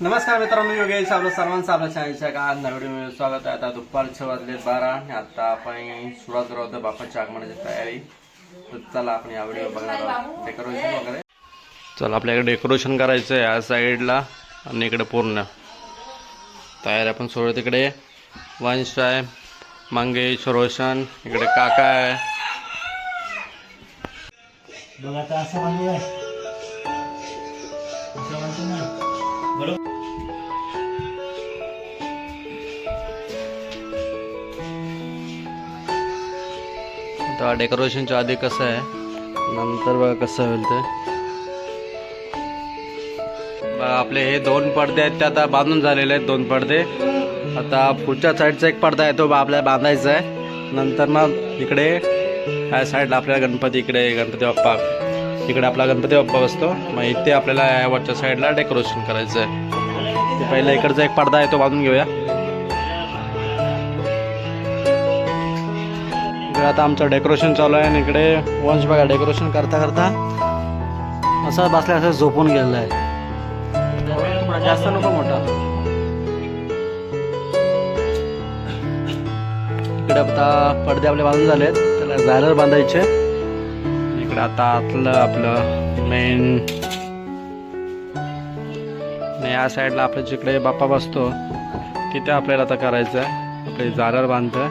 नमस्कार मित्रांनो योगेश आपलं सर्वांचं आपल्या चॅनलच्या का नवीन स्वागत आहे. आता दुपारचे वाजले बारा आणि आता आपण सुरुवात करत होतो बापाच्या आगमनाची तयारी. तर चला आपण या व्हिडिओ बघणार आहोत. डेकोरेशन वगैरे. चला आपल्याकडे डेकोरेशन करायचं आहे या साईडला आणि इकडे पूर्ण. तयारी आपण सोडू तिकडे वंश आहे मंगेश रोशन इकडे काका आहे. बघ आता असं म्हणजे असं म्हणतो ना. बरोबर? आता डेकोरेशनच्या आधी कसं आहे? नंतर बघा कसं होईल ते. बघा आपले हे दोन पडदे आहेत ते आता बांधून झालेले आहेत दोन पडदे. आता पुढच्या साईडचा एक पडदा आहे तो बा- आपल्याला बांधायचा आहे. नंतर मग इकडे या साईडला आपल्याला गणपती इकडे गणपती बाप्पा. तिकडे आपला गणपती बाप्पा बसतो. मग इथे आपल्याला या वरच्या साईडला डेकोरेशन करायचं आहे ते पहिला इकडचा एक पडदा आहे तो बांधून घेऊया. इकडे आता आमचं डेकोरेशन चालू आहे आणि इकडे वंश बघा डेकोरेशन करता करता असं बसल्या असं झोपून गेलेलं आहे. जास्त नको मोठा. इकडे आता पडदे आपले बांधून झालेत. त्याला झालर बांधायचे. इकडं आता आतलं आपलं मेन या साईडला आपलं जिकडे बाप्पा बसतो तिथे आपल्याला आता करायचं आहे आपले जारर बांधतं.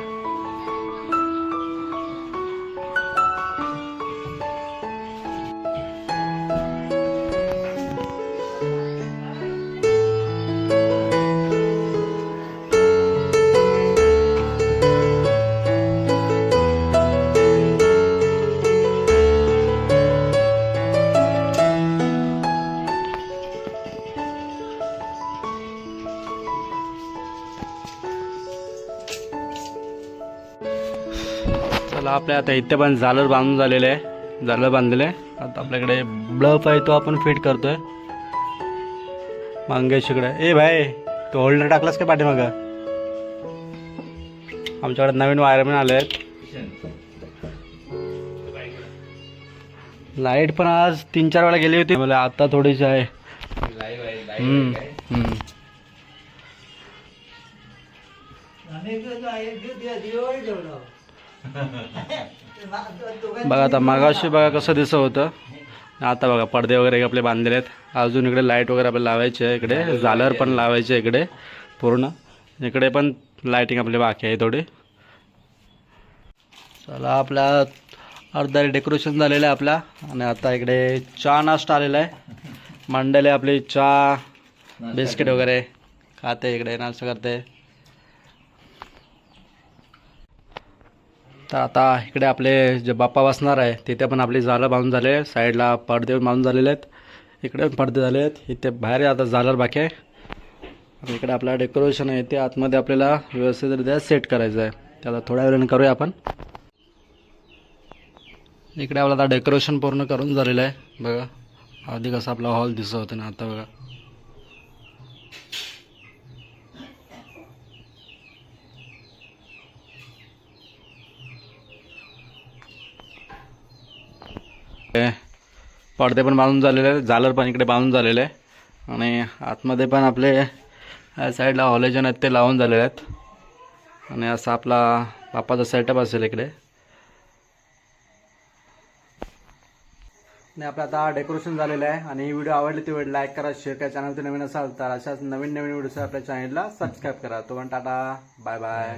चला आपल्या आता इथे पण झालर बांधून झालेलं आहे. झालर बांधलेलं आहे. आता आपल्याकडे ब्लफ आहे तो आपण फिट करतोय. मंगेश इकडे. ए भाई तो होल्डर टाकलास का पाठीमाग? आमच्याकडे नवीन वायरमॅन आले आहेत. लाइट पण आज तीन चार वेळा गेली होती. मला आता थोडीशी आहे. हम्म, बघा आता मागाशी बघा कसं दिसत होतं. आता बघा पडदे वगैरे आपले बांधलेले आहेत. अजून इकडे लाइट वगैरे आपल्याला लावायचे आहे. इकडे झालर पण लावायचे इकडे पूर्ण. इकडे पण लाईटिंग आपली बाकी आहे थोडी. चला आपला अर्धा डेकोरेशन झालेलं आहे आपला. आणि आता इकडे चहा नाश्ता आलेला आहे. मंडळी आपली चहा बिस्किट वगैरे खाते इकडे नाश्ता करते. तर आता इकडे आपले जे बाप्पा बसणार आहे तिथे पण आपली झालं बांधून झाले साईडला पडदे पण बांधून झालेले आहेत. इकडे पण पडदे झाले आहेत इथे बाहेर आता झालर बाकी आहे. आणि इकडे आपलं डेकोरेशन आहे ते आतमध्ये आपल्याला व्यवस्थितरित्या सेट करायचं आहे. त्याला थोड्या वेळाने करूया आपण. इकडे आपलं आता डेकोरेशन पूर्ण करून झालेलं आहे बघा. आधी कसं आपला हॉल दिसत होता ना आता बघा. पडदे पण बांधून झालेले आहेत झालर पण इकडे बांधून झालेले आहे आणि आतमध्ये पण आपले या साईडला हॉलेजन आहेत ते लावून झालेले आहेत. आणि असा आपला बापाचा सेटअप असेल इकडे. आणि आपलं आता डेकोरेशन झालेलं आहे. आणि व्हिडिओ आवडली ती व्हिडिओ लाईक करा शेअर करा चॅनल नवीन असाल तर अशाच नवीन नवीन व्हिडिओ आपल्या चॅनलला सबस्क्राईब करा. तो पण टाटा बाय बाय